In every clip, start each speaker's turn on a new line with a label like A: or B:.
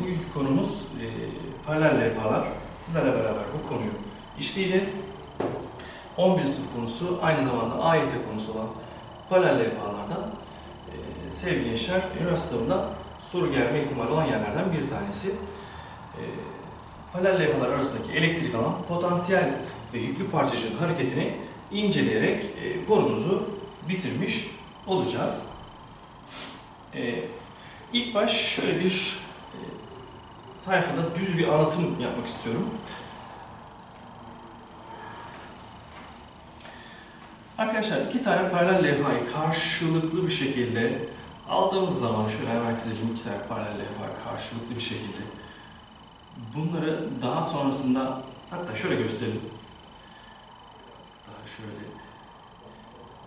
A: bugünkü konumuz e, paralel levhalar. Sizlerle beraber bu konuyu işleyeceğiz. 11 sınıf konusu aynı zamanda AYT konusu olan paralel levhalardan e, sevgili gençler üniversitemde soru gelme ihtimali olan yerlerden bir tanesi. E, paralel levhalar arasındaki elektrik alan, potansiyel ve yüklü parçacığın hareketini inceleyerek e, konumuzu bitirmiş olacağız. E, ilk baş şöyle bir sayfada düz bir anlatım yapmak istiyorum. Arkadaşlar iki tane paralel levhayı karşılıklı bir şekilde aldığımız zaman şöyle hemen çizelim iki tane paralel levha karşılıklı bir şekilde bunları daha sonrasında hatta şöyle gösterelim. Daha şöyle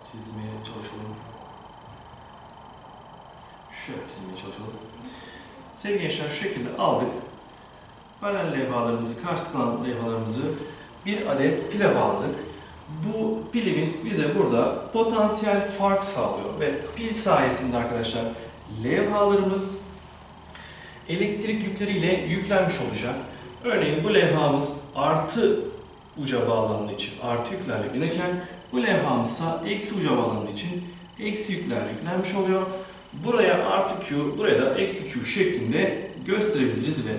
A: çizmeye çalışalım. Şöyle çizmeye çalışalım. Sevgili gençler şu şekilde aldık. Paralel levhalarımızı, karşılıklı alan levhalarımızı bir adet pile bağladık. Bu pilimiz bize burada potansiyel fark sağlıyor ve pil sayesinde arkadaşlar levhalarımız elektrik yükleriyle yüklenmiş olacak. Örneğin bu levhamız artı uca bağlandığı için artı yüklerle yüklenirken bu levhamız ise eksi uca bağlandığı için eksi yüklerle yüklenmiş oluyor. Buraya artı Q, buraya da eksi Q şeklinde gösterebiliriz ve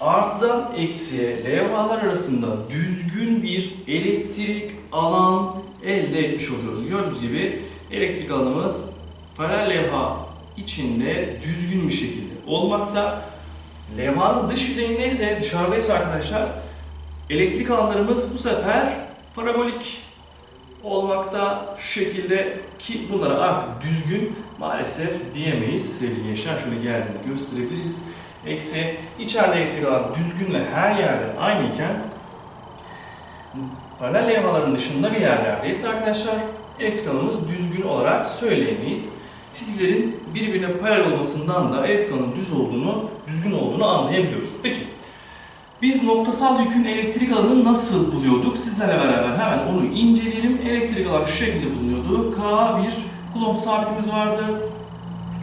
A: arttan eksiye levhalar arasında düzgün bir elektrik alan elde etmiş oluyoruz. Gördüğünüz gibi elektrik alanımız paralel levha içinde düzgün bir şekilde olmakta. Levhanın dış yüzeyindeyse, dışarıdaysa arkadaşlar elektrik alanlarımız bu sefer parabolik olmakta şu şekilde ki bunlara artık düzgün maalesef diyemeyiz sevgili gençler. Şöyle geldiğinde gösterebiliriz. Eksi içeride elektrik alan düzgün ve her yerde aynıyken paralel levhaların dışında bir yerlerdeyse arkadaşlar elektrik alanımız düzgün olarak söyleyemeyiz. Çizgilerin birbirine paralel olmasından da elektrik alanın düz olduğunu, düzgün olduğunu anlayabiliyoruz. Peki biz noktasal yükün elektrik alanını nasıl buluyorduk? Sizlerle beraber hemen onu inceleyelim. Elektrik alan şu şekilde bulunuyordu. K bir Coulomb sabitimiz vardı.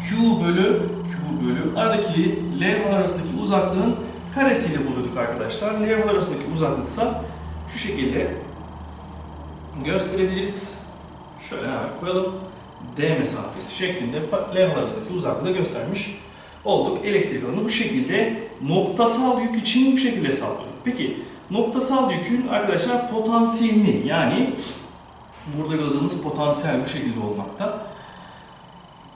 A: Q bölü Q bölü aradaki levhalar arasındaki uzaklığın karesiyle buluyorduk arkadaşlar. Levhalar arasındaki uzaklıksa şu şekilde gösterebiliriz. Şöyle hemen koyalım. D mesafesi şeklinde levhalar arasındaki uzaklığı göstermiş olduk. Elektrik bu şekilde noktasal yük için bu şekilde sağlıyor. Peki noktasal yükün arkadaşlar potansiyelini yani burada gördüğümüz potansiyel bu şekilde olmakta.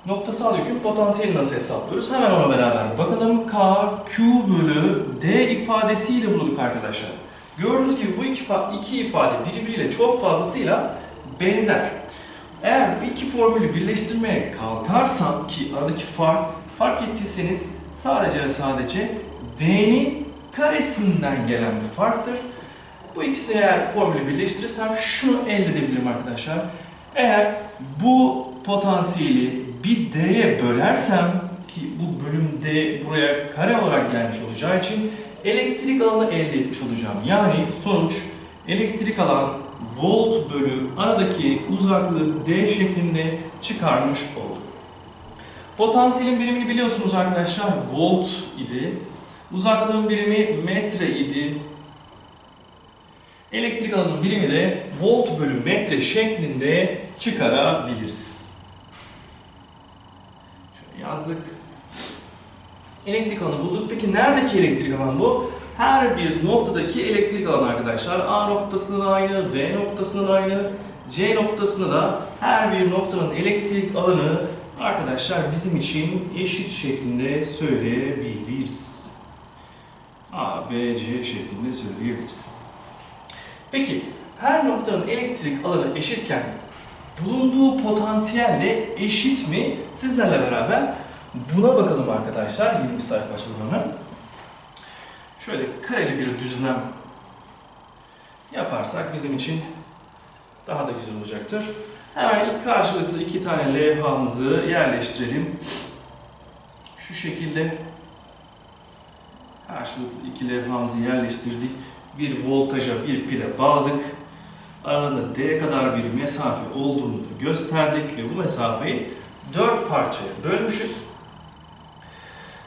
A: Noktasal yükün potansiyelini nasıl hesaplıyoruz? Hemen ona beraber bakalım. K, Q bölü D ifadesiyle bulduk arkadaşlar. Gördüğünüz gibi bu iki, iki ifade birbiriyle çok fazlasıyla benzer. Eğer bu iki formülü birleştirmeye kalkarsam ki aradaki fark fark ettiyseniz sadece ve sadece D'nin karesinden gelen bir farktır. Bu ikisini eğer formülü birleştirirsem şunu elde edebilirim arkadaşlar. Eğer bu potansiyeli bir D'ye bölersem ki bu bölüm D buraya kare olarak gelmiş olacağı için elektrik alanı elde etmiş olacağım. Yani sonuç elektrik alan volt bölü aradaki uzaklığı D şeklinde çıkarmış olduk. Potansiyelin birimini biliyorsunuz arkadaşlar volt idi. Uzaklığın birimi metre idi. Elektrik alanının birimi de volt bölü metre şeklinde çıkarabiliriz. Şöyle yazdık. Elektrik alanı bulduk. Peki neredeki elektrik alan bu? Her bir noktadaki elektrik alanı arkadaşlar. A noktasında da aynı, B noktasında da aynı, C noktasında da her bir noktanın elektrik alanı arkadaşlar bizim için eşit şeklinde söyleyebiliriz. A, B, C şeklinde söyleyebiliriz. Peki her noktanın elektrik alanı eşitken bulunduğu potansiyelle eşit mi? Sizlerle beraber buna bakalım arkadaşlar. Yeni bir sayfa açalım hemen. Şöyle kareli bir düzlem yaparsak bizim için daha da güzel olacaktır. Hemen karşılıklı iki tane levhamızı yerleştirelim. Şu şekilde karşılıklı iki levhamızı yerleştirdik. Bir voltaja bir pile bağladık. Aralarında D kadar bir mesafe olduğunu da gösterdik ve bu mesafeyi dört parçaya bölmüşüz.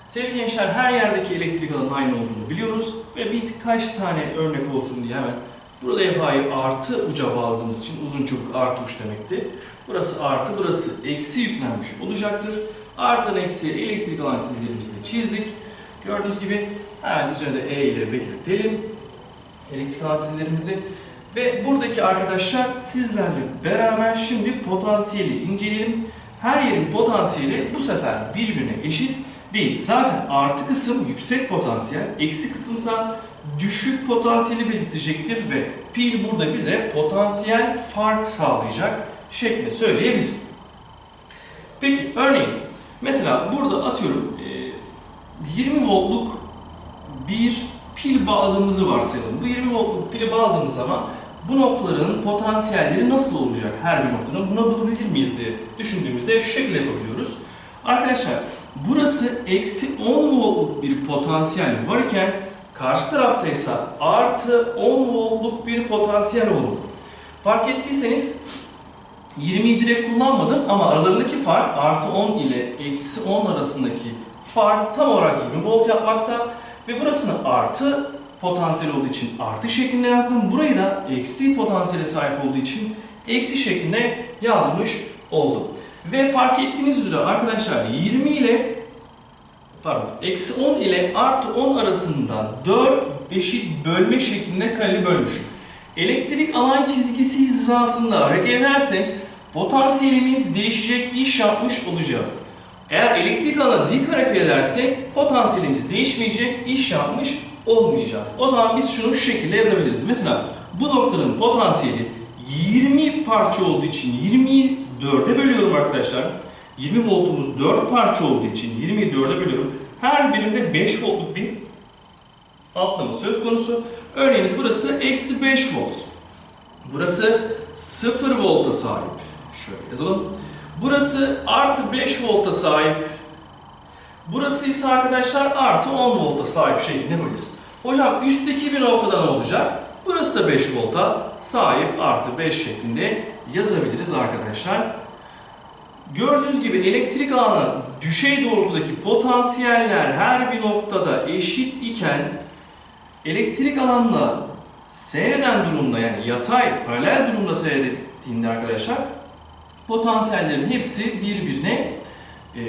A: Sevgili gençler her yerdeki elektrik alanının aynı olduğunu biliyoruz ve birkaç tane örnek olsun diye hemen burada levhayı artı uca bağladığımız için uzun çubuk artı uç demekti. Burası artı, burası eksi yüklenmiş olacaktır. Artıdan eksiye elektrik alan çizgilerimizi çizdik. Gördüğünüz gibi hemen üzerinde E ile belirtelim elektrik alan çizgilerimizi. Ve buradaki arkadaşlar sizlerle beraber şimdi potansiyeli inceleyelim. Her yerin potansiyeli bu sefer birbirine eşit değil. Zaten artı kısım yüksek potansiyel, eksi kısımsa düşük potansiyeli belirtecektir ve pil burada bize potansiyel fark sağlayacak şeklinde söyleyebiliriz. Peki örneğin mesela burada atıyorum e, 20 voltluk bir pil bağladığımızı varsayalım. Bu 20 voltluk pili bağladığımız zaman bu noktaların potansiyelleri nasıl olacak her bir noktanın? Buna bulabilir miyiz diye düşündüğümüzde şu şekilde yapabiliyoruz. Arkadaşlar burası eksi 10 voltluk bir potansiyel varken karşı tarafta ise artı 10 voltluk bir potansiyel olmalı. Fark ettiyseniz 20'yi direkt kullanmadım ama aralarındaki fark artı 10 ile eksi 10 arasındaki fark tam olarak 20 volt yapmakta ve burasını artı potansiyel olduğu için artı şeklinde yazdım. Burayı da eksi potansiyele sahip olduğu için eksi şeklinde yazmış oldum. Ve fark ettiğiniz üzere arkadaşlar 20 ile pardon eksi 10 ile artı 10 arasında 4 eşit bölme şeklinde kareli bölmüşüm. Elektrik alan çizgisi hizasında hareket edersek potansiyelimiz değişecek iş yapmış olacağız. Eğer elektrik alana dik hareket edersek potansiyelimiz değişmeyecek iş yapmış olmayacağız. O zaman biz şunu şu şekilde yazabiliriz. Mesela bu noktanın potansiyeli 20 parça olduğu için 20'yi 4'e bölüyorum arkadaşlar. 20 voltumuz 4 parça olduğu için 20'yi 4'e bölüyorum. Her birinde 5 voltluk bir atlama söz konusu. Örneğiniz burası eksi 5 volt. Burası 0 volta sahip. Şöyle yazalım. Burası artı 5 volta sahip. Burası ise arkadaşlar artı 10 volta sahip şeklinde yapabiliriz. Hocam üstteki bir noktada ne olacak? Burası da 5 volta sahip artı 5 şeklinde yazabiliriz arkadaşlar. Gördüğünüz gibi elektrik alanı düşey doğrultudaki potansiyeller her bir noktada eşit iken elektrik alanla seyreden durumda yani yatay, paralel durumda seyrettiğinde arkadaşlar potansiyellerin hepsi birbirine e,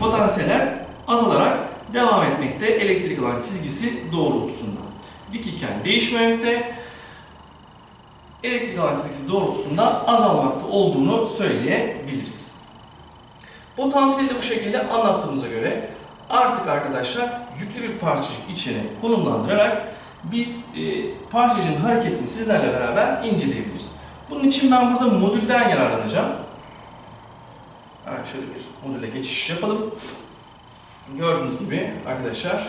A: potansiyeller azalarak devam etmekte elektrik alan çizgisi doğrultusunda. Dik iken değişmemekte, elektrik alan çizgisi doğrultusunda azalmakta olduğunu söyleyebiliriz. Potansiyeli de bu şekilde anlattığımıza göre artık arkadaşlar yüklü bir parçacık içine konumlandırarak biz e, parçacığın hareketini sizlerle beraber inceleyebiliriz. Bunun için ben burada modülden yararlanacağım. Evet, şöyle bir modüle geçiş yapalım. Gördüğünüz gibi arkadaşlar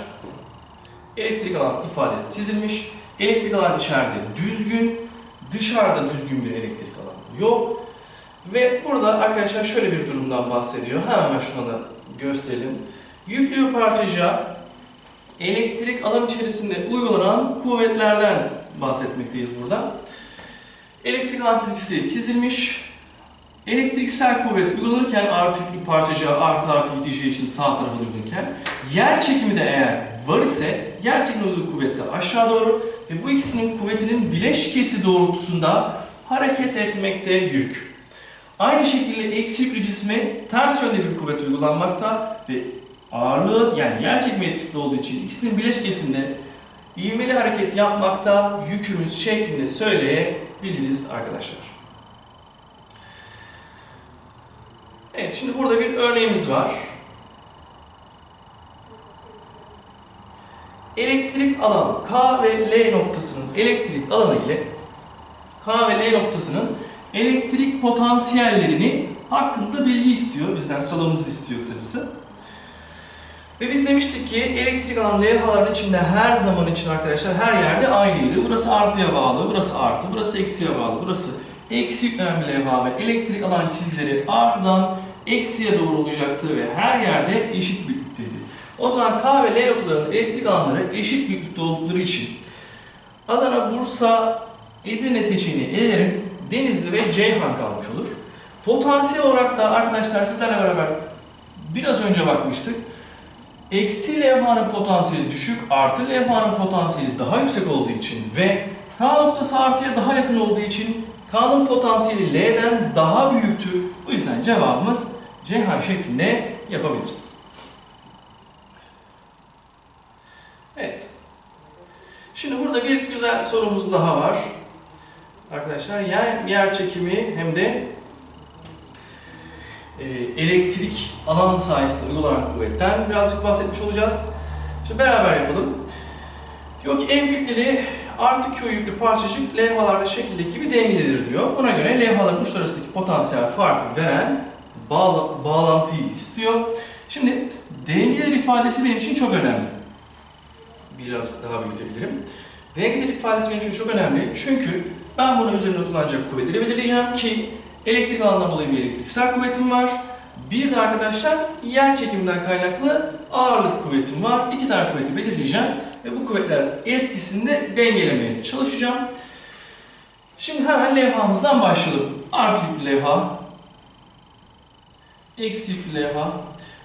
A: elektrik alan ifadesi çizilmiş. Elektrik alan içeride düzgün, dışarıda düzgün bir elektrik alanı yok. Ve burada arkadaşlar şöyle bir durumdan bahsediyor. Hemen şuna da gösterelim. Yüklü bir parçacığa elektrik alan içerisinde uygulanan kuvvetlerden bahsetmekteyiz burada. Elektrik alan çizgisi çizilmiş. Elektriksel kuvvet uygulanırken artı yüklü parçacığa artı artı gideceği için sağ tarafa dönülürken yer çekimi de eğer var ise yer çekimi uyguladığı kuvvet de aşağı doğru ve bu ikisinin kuvvetinin bileşkesi doğrultusunda hareket etmekte yük. Aynı şekilde eksi yüklü cisme ters yönde bir kuvvet uygulanmakta ve ağırlığı yani yer çekimi etkisi olduğu için ikisinin bileşkesinde ivmeli hareket yapmakta yükümüz şeklinde söyleyebiliriz arkadaşlar. Evet, şimdi burada bir örneğimiz var. Elektrik alan K ve L noktasının elektrik alanı ile K ve L noktasının elektrik potansiyellerini hakkında bilgi istiyor. Bizden salonumuz istiyor kısacası. Ve biz demiştik ki elektrik alan levhaların içinde her zaman için arkadaşlar her yerde aynıydı. Burası artıya bağlı, burası artı, burası eksiye bağlı, burası eksi yüklenen bir levha ve elektrik alan çizgileri artıdan eksiye doğru olacaktı ve her yerde eşit büyüklükteydi. O zaman K ve L noktalarının elektrik alanları eşit büyüklükte oldukları için Adana, Bursa, Edirne seçeneğini elerim. Denizli ve Ceyhan kalmış olur. Potansiyel olarak da arkadaşlar sizlerle beraber biraz önce bakmıştık. eksi levhanın potansiyeli düşük, artı levhanın potansiyeli daha yüksek olduğu için ve K noktası artıya daha yakın olduğu için K'nın potansiyeli L'den daha büyüktür. Bu yüzden cevabımız CH şeklinde yapabiliriz. Evet. Şimdi burada bir güzel sorumuz daha var. Arkadaşlar yer, yer çekimi hem de e, elektrik alan sayesinde uygulanan kuvvetten birazcık bahsetmiş olacağız. Şimdi beraber yapalım. Diyor ki M kütleli artı Q yüklü parçacık levhalarda şekildeki gibi dengelidir diyor. Buna göre levhaların uçları arasındaki potansiyel farkı veren bağla, bağlantıyı istiyor. Şimdi dengeler ifadesi benim için çok önemli. Birazcık daha büyütebilirim. Dengeler ifadesi benim için çok önemli. Çünkü ben bunu üzerinde kullanacak kuvvetleri belirleyeceğim ki elektrik alanından dolayı bir elektriksel kuvvetim var. Bir de arkadaşlar yer çekiminden kaynaklı ağırlık kuvvetim var. İki tane kuvveti belirleyeceğim ve bu kuvvetler etkisini de dengelemeye çalışacağım. Şimdi hemen levhamızdan başlayalım. Artı yüklü levha, eksi yüklü levha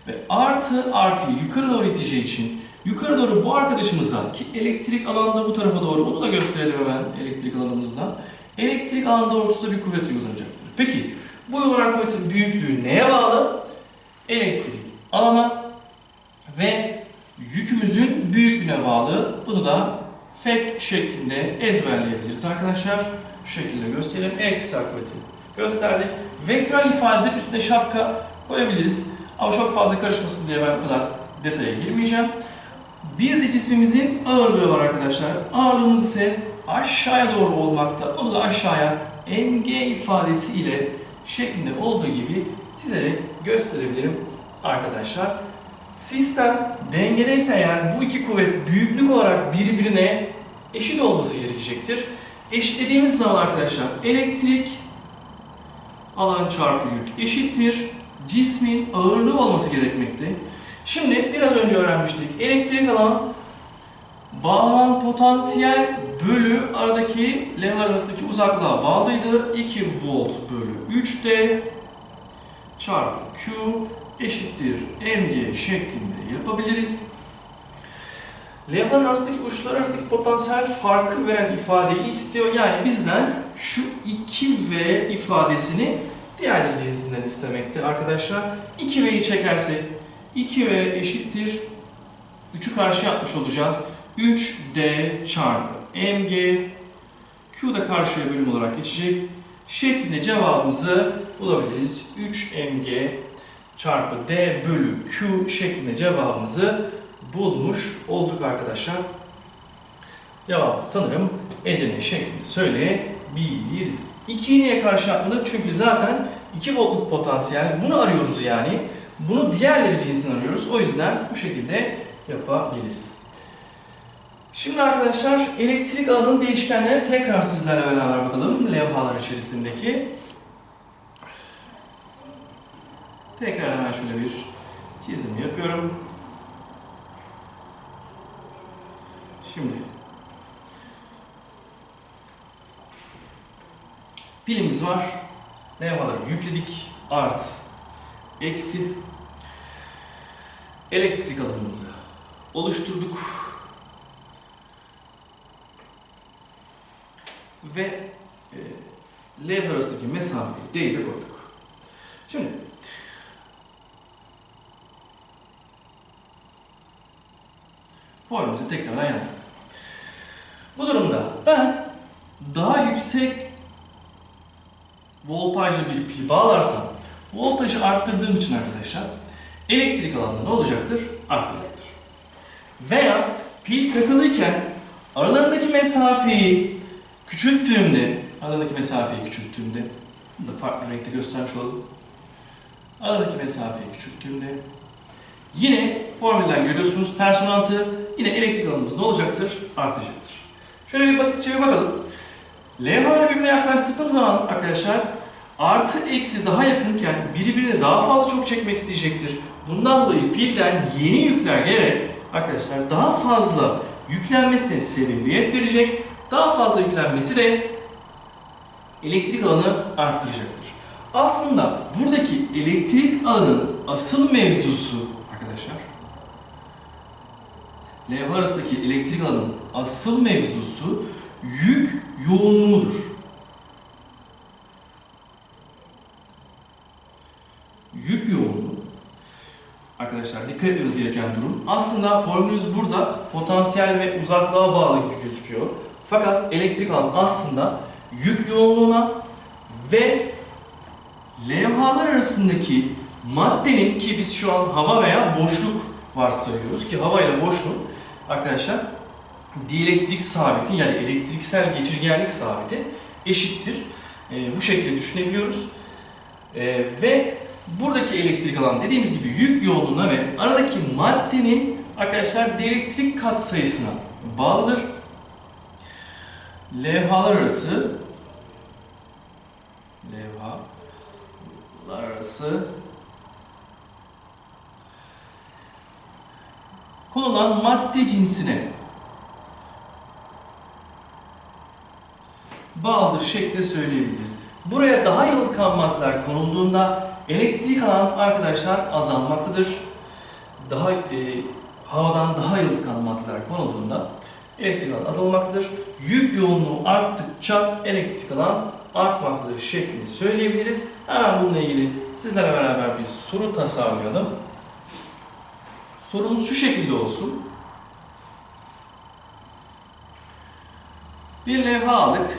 A: ve artı artıyı yukarı doğru iteceği için yukarı doğru bu arkadaşımıza ki elektrik alanda bu tarafa doğru onu da gösterelim hemen elektrik alanımızdan. Elektrik alan doğrultusunda bir kuvvet uygulanacaktır. Peki bu uygulanan kuvvetin büyüklüğü neye bağlı? Elektrik alana ve yükümüzün büyüklüğüne bağlı. Bunu da FEK şeklinde ezberleyebiliriz arkadaşlar. Şu şekilde gösterelim. Elektriksel kuvveti gösterdik. Vektörel ifadelerin üstüne şapka koyabiliriz. Ama çok fazla karışmasın diye ben bu kadar detaya girmeyeceğim. Bir de cismimizin ağırlığı var arkadaşlar. Ağırlığımız ise aşağıya doğru olmakta. Onu da aşağıya mg ifadesi ile şeklinde olduğu gibi çizerek gösterebilirim arkadaşlar. Sistem dengedeyse eğer bu iki kuvvet büyüklük olarak birbirine eşit olması gerekecektir. Eşitlediğimiz zaman arkadaşlar elektrik alan çarpı yük eşittir. Cismin ağırlığı olması gerekmekte. Şimdi biraz önce öğrenmiştik. Elektrik alan bağlanan potansiyel bölü aradaki levhalar arasındaki uzaklığa bağlıydı. 2 volt bölü 3D çarpı Q eşittir mg şeklinde yapabiliriz. Levhaların arasındaki uçlar arasındaki potansiyel farkı veren ifadeyi istiyor. Yani bizden şu 2V ifadesini diğerleri cinsinden istemekte arkadaşlar. 2V'yi çekersek 2V eşittir 3'ü karşı yapmış olacağız. 3D çarpı mg Q da karşıya bölüm olarak geçecek. Şeklinde cevabımızı bulabiliriz. 3mg çarpı d bölü q şeklinde cevabımızı bulmuş olduk arkadaşlar. Cevabı sanırım Edirne şeklinde söyleyebiliriz. 2'yi niye karşı atmadık? Çünkü zaten 2 voltluk potansiyel. Bunu arıyoruz yani. Bunu diğerleri cinsinden arıyoruz. O yüzden bu şekilde yapabiliriz. Şimdi arkadaşlar elektrik alanının değişkenlerine tekrar sizlerle beraber bakalım. Levhalar içerisindeki. Tekrar hemen şöyle bir çizim yapıyorum. Şimdi pilimiz var. Levhaları yükledik. Art, eksi. Elektrik alanımızı oluşturduk. Ve e, levha arasındaki mesafeyi D'yi de koyduk. Şimdi formülümüzü tekrardan yazdık. Bu durumda ben daha yüksek voltajlı bir pil bağlarsam voltajı arttırdığım için arkadaşlar elektrik alanı ne olacaktır? Artacaktır. Veya pil takılıyken aralarındaki mesafeyi küçülttüğümde aralarındaki mesafeyi küçülttüğümde bunu da farklı renkte göstermiş olalım. Aradaki mesafeyi küçülttüğümde yine formülden görüyorsunuz ters orantı yine elektrik alanımız ne olacaktır? Artacaktır. Şöyle bir basitçe bir bakalım. Levhaları birbirine yaklaştırdığım zaman arkadaşlar artı eksi daha yakınken birbirini daha fazla çok çekmek isteyecektir. Bundan dolayı pilden yeni yükler gelerek arkadaşlar daha fazla yüklenmesine sebebiyet verecek. Daha fazla yüklenmesi de elektrik alanı arttıracaktır. Aslında buradaki elektrik alanın asıl mevzusu arkadaşlar levhalar arasındaki elektrik alanın asıl mevzusu yük yoğunluğudur. Yük yoğunluğu. Arkadaşlar dikkat etmemiz gereken durum. Aslında formülümüz burada potansiyel ve uzaklığa bağlı gibi gözüküyor. Fakat elektrik alan aslında yük yoğunluğuna ve levhalar arasındaki maddenin ki biz şu an hava veya boşluk varsayıyoruz ki hava ile boşluk arkadaşlar dielektrik sabiti yani elektriksel geçirgenlik sabiti eşittir. Ee, bu şekilde düşünebiliyoruz. Ee, ve buradaki elektrik alan dediğimiz gibi yük yoğunluğuna ve aradaki maddenin arkadaşlar dielektrik katsayısına bağlıdır. Levhalar arası levhalar arası konulan madde cinsine bağlıdır şeklinde söyleyebiliriz. Buraya daha yalıtkan maddeler konulduğunda elektrik alan arkadaşlar azalmaktadır. Daha e, havadan daha yalıtkan maddeler konulduğunda elektrik alan azalmaktadır. Yük yoğunluğu arttıkça elektrik alan artmaktadır şeklinde söyleyebiliriz. Hemen bununla ilgili sizlerle beraber bir soru tasarlayalım. Sorumuz şu şekilde olsun. Bir levha aldık.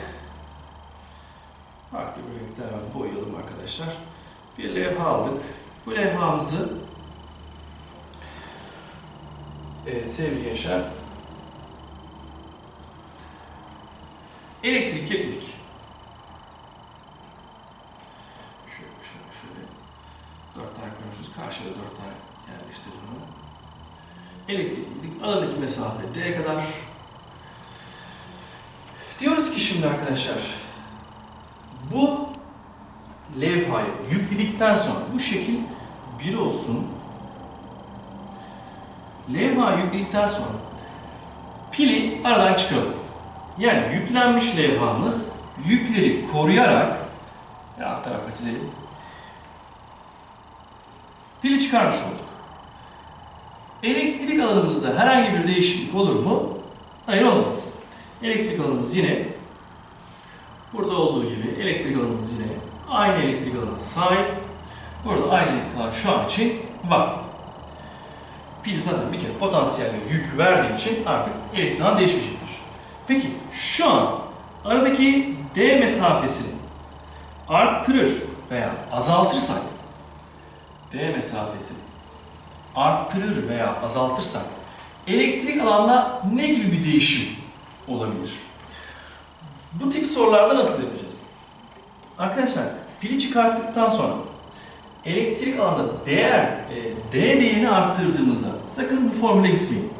A: Farklı bir renkte hemen boyayalım arkadaşlar. Bir levha aldık. Bu levhamızı evet, sevgili gençler elektrik ekledik. Şöyle şöyle şöyle dört tane koymuşuz. Karşıda dört tane yerleştirelim onu. Aradaki mesafe D'ye kadar. Diyoruz ki şimdi arkadaşlar bu levhayı yükledikten sonra bu şekil bir olsun. Levha yükledikten sonra pili aradan çıkaralım. Yani yüklenmiş levhamız yükleri koruyarak ya alt tarafa çizelim. Pili çıkarmış olduk. Elektrik alanımızda herhangi bir değişiklik olur mu? Hayır olmaz. Elektrik alanımız yine burada olduğu gibi elektrik alanımız yine aynı elektrik alanına sahip. Burada aynı elektrik alan şu an için var. Pil zaten bir kere potansiyel yük verdiği için artık elektrik alan değişmeyecektir. Peki şu an aradaki D mesafesini arttırır veya azaltırsak D mesafesini arttırır veya azaltırsak elektrik alanda ne gibi bir değişim olabilir? Bu tip sorularda nasıl yapacağız? Arkadaşlar pili çıkarttıktan sonra elektrik alanda değer, e, D değerini arttırdığımızda sakın bu formüle gitmeyin.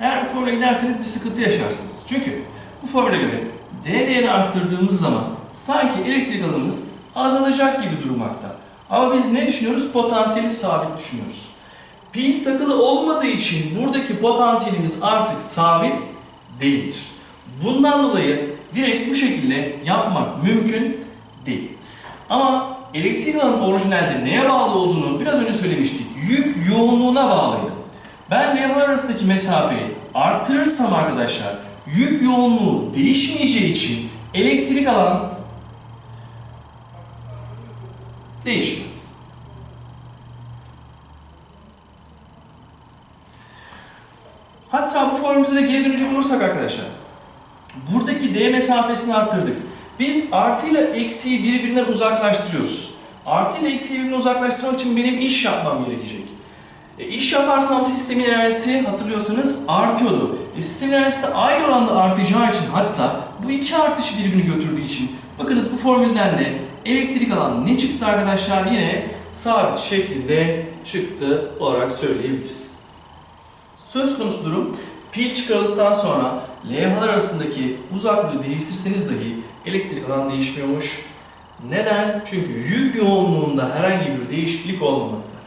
A: Eğer bu formüle giderseniz bir sıkıntı yaşarsınız. Çünkü bu formüle göre D değerini arttırdığımız zaman sanki elektrik alanımız azalacak gibi durmakta. Ama biz ne düşünüyoruz? Potansiyeli sabit düşünüyoruz. Pil takılı olmadığı için buradaki potansiyelimiz artık sabit değildir. Bundan dolayı direkt bu şekilde yapmak mümkün değil. Ama elektrik alanın orijinalde neye bağlı olduğunu biraz önce söylemiştik. Yük yoğunluğuna bağlıydı. Ben levhalar arasındaki mesafeyi artırırsam arkadaşlar yük yoğunluğu değişmeyeceği için elektrik alan değişmez. Hatta bu formülümüze geri dönecek olursak arkadaşlar buradaki D mesafesini arttırdık. Biz artı ile eksiği birbirinden uzaklaştırıyoruz. Artı ile eksiği birbirinden uzaklaştırmak için benim iş yapmam gerekecek. E, iş yaparsam sistemin enerjisi hatırlıyorsanız artıyordu. E, sistemin enerjisi de aynı oranda artacağı için hatta bu iki artış birbirini götürdüğü için bakınız bu formülden de elektrik alan ne çıktı arkadaşlar? Yine sabit şeklinde çıktı olarak söyleyebiliriz. Söz konusu durum pil çıkarıldıktan sonra levhalar arasındaki uzaklığı değiştirseniz dahi elektrik alan değişmiyormuş. Neden? Çünkü yük yoğunluğunda herhangi bir değişiklik olmamakta.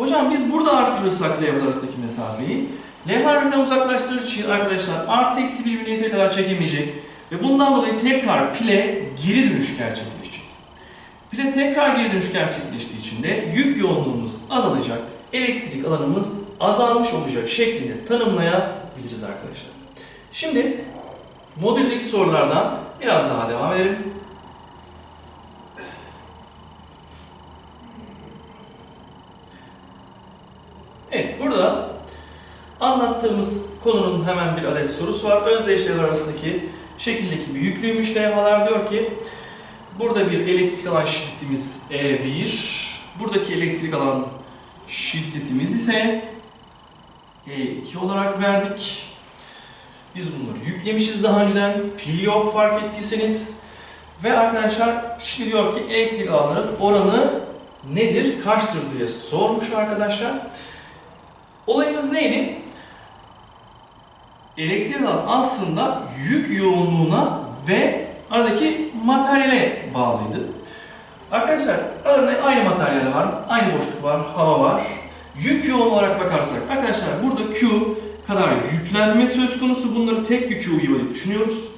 A: Hocam biz burada artırırsak levhalar arasındaki mesafeyi, levhalar birbirinden uzaklaştırır için arkadaşlar artı eksi birbirine yeteri kadar çekemeyecek ve bundan dolayı tekrar pile geri dönüş gerçekleşecek. Pile tekrar geri dönüş gerçekleştiği için de yük yoğunluğumuz azalacak. elektrik alanımız azalmış olacak şeklinde tanımlayabiliriz arkadaşlar. Şimdi modüldeki sorulardan biraz daha devam edelim. Evet, burada anlattığımız konunun hemen bir adet sorusu var. Özdeşler arasındaki şekildeki bir yüklüymüş levhalar diyor ki burada bir elektrik alan şiddetimiz E1 buradaki elektrik alan şiddetimiz ise E2 olarak verdik. Biz bunları yüklemişiz daha önceden. Pil yok fark ettiyseniz. Ve arkadaşlar şimdi diyor ki elektrik alanların oranı nedir, kaçtır diye sormuş arkadaşlar. Olayımız neydi? Elektrik alan aslında yük yoğunluğuna ve aradaki materyale bağlıydı. Arkadaşlar arada aynı materyal var, aynı boşluk var, hava var. Yük yoğun olarak bakarsak arkadaşlar burada Q kadar yüklenme söz konusu. Bunları tek bir Q gibi düşünüyoruz.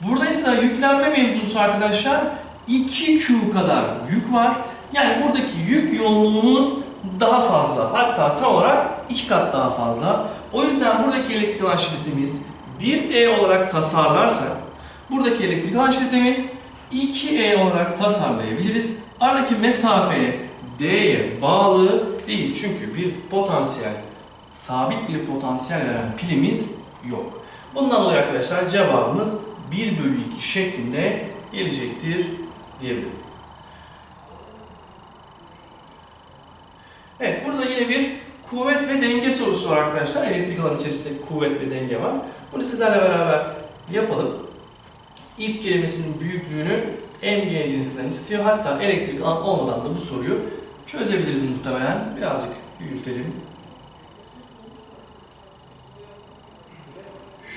A: Burada ise yüklenme mevzusu arkadaşlar 2Q kadar yük var. Yani buradaki yük yoğunluğumuz daha fazla. Hatta tam olarak iki kat daha fazla. O yüzden buradaki elektrik alan şiddetimiz 1E olarak tasarlarsak buradaki elektrik alan şiddetimiz 2E olarak tasarlayabiliriz. Aradaki mesafeye D'ye bağlı değil. Çünkü bir potansiyel, sabit bir potansiyel veren pilimiz yok. Bundan dolayı arkadaşlar cevabımız 1 bölü 2 şeklinde gelecektir diyebilirim. Evet, burada yine bir kuvvet ve denge sorusu var arkadaşlar. Elektrik alanı içerisinde kuvvet ve denge var. Bunu sizlerle beraber yapalım. İp gerimesinin büyüklüğünü MG cinsinden istiyor. Hatta elektrik alan olmadan da bu soruyu çözebiliriz muhtemelen. Birazcık büyütelim.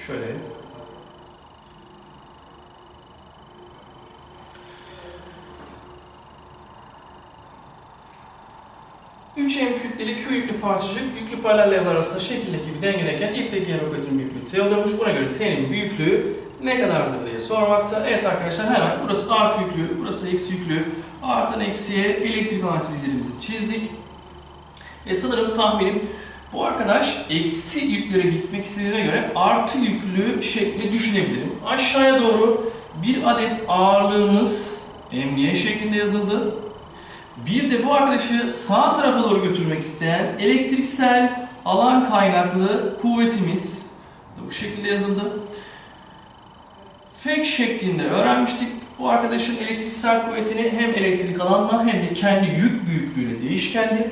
A: Şöyle. Üç m kütleli Q yüklü parçacık yüklü paralel levhalar arasında şekildeki bir dengedeyken ipteki genel kuvvetinin büyüklüğü T oluyormuş. Buna göre T'nin büyüklüğü ne kadardır diye sormakta. Evet arkadaşlar hemen burası artı yüklü, burası eksi yüklü. Artın eksiye elektrik alan çizgilerimizi çizdik. Ve sanırım tahminim bu arkadaş eksi yüklere gitmek istediğine göre artı yüklü şekli düşünebilirim. Aşağıya doğru bir adet ağırlığımız MY şeklinde yazıldı. Bir de bu arkadaşı sağ tarafa doğru götürmek isteyen elektriksel alan kaynaklı kuvvetimiz bu şekilde yazıldı. Fek şeklinde öğrenmiştik. Bu arkadaşın elektriksel kuvvetini hem elektrik alanla hem de kendi yük büyüklüğüyle değişkenli.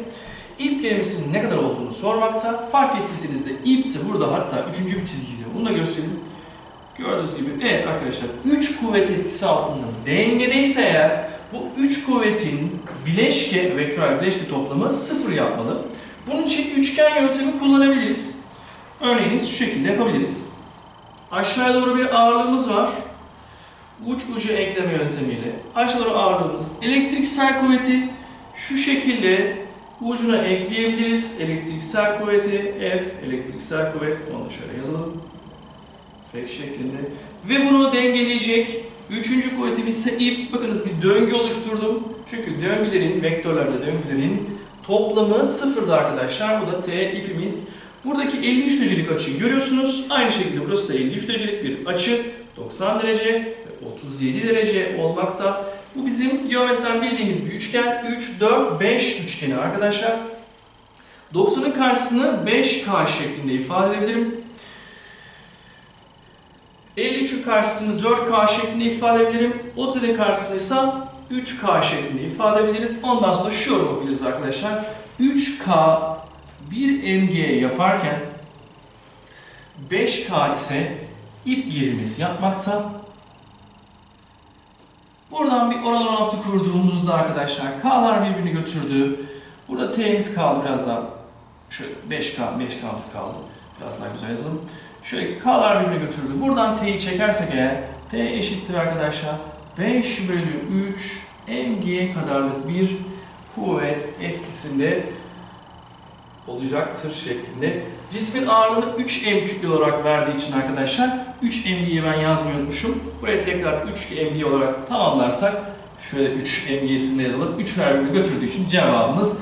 A: İp gerimesinin ne kadar olduğunu sormakta. Fark ettiyseniz de ip de burada hatta üçüncü bir çizgiyle bunu da göstereyim. Gördüğünüz gibi evet arkadaşlar 3 kuvvet etkisi altında dengedeyse eğer bu 3 kuvvetin bileşke, vektörel bileşke toplamı sıfır yapmalı. Bunun için üçgen yöntemi kullanabiliriz. Örneğin şu şekilde yapabiliriz. Aşağıya doğru bir ağırlığımız var. Uç ucu ekleme yöntemiyle. Aşağı doğru ağırlığımız. Elektriksel kuvveti şu şekilde ucuna ekleyebiliriz. Elektriksel kuvveti F, elektriksel kuvvet. Onu şöyle yazalım. F şeklinde. Ve bunu dengeleyecek Üçüncü kuvvetimiz ise ip. Bakınız bir döngü oluşturdum. Çünkü döngülerin, vektörlerde döngülerin toplamı sıfırdı arkadaşlar. Bu da T ipimiz. Buradaki 53 derecelik açıyı görüyorsunuz. Aynı şekilde burası da 53 derecelik bir açı. 90 derece ve 37 derece olmakta. Bu bizim geometriden bildiğimiz bir üçgen. 3, 4, 5 üçgeni arkadaşlar. 90'ın karşısını 5K şeklinde ifade edebilirim. 53'ün karşısını 4K şeklinde ifade edebilirim. 37'in karşısını ise 3K şeklinde ifade edebiliriz. Ondan sonra şu yapabiliriz arkadaşlar. 3K 1 MG yaparken 5K ise ip gerilmesi yapmakta. Buradan bir oran orantı kurduğumuzda arkadaşlar K'lar birbirini götürdü. Burada T'miz kaldı biraz daha. Şöyle 5K, 5K'mız kaldı. Biraz daha güzel yazalım. Şöyle K'lar birbirine götürdü. Buradan T'yi çekersek eğer T eşittir arkadaşlar 5 bölü 3 mg kadarlık bir kuvvet etkisinde olacaktır şeklinde. Cismin ağırlığını 3 m kütle olarak verdiği için arkadaşlar 3 mg'yi ben yazmıyormuşum. Buraya tekrar 3 mg olarak tamamlarsak şöyle 3 mg'sini yazalım. 3 birbirine götürdüğü için cevabımız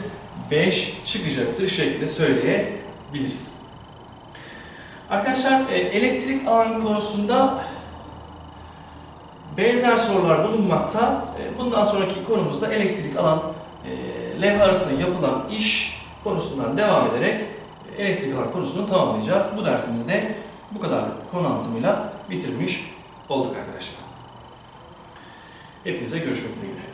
A: 5 çıkacaktır şeklinde söyleyebiliriz. Arkadaşlar e, elektrik alan konusunda benzer sorular bulunmakta. E, Bundan sonraki konumuzda elektrik alan e, levha arasında yapılan iş konusundan devam ederek elektrik alan konusunu tamamlayacağız. Bu dersimizde bu kadarlık konu anlatımıyla bitirmiş olduk arkadaşlar. Hepinize görüşmek dileğiyle.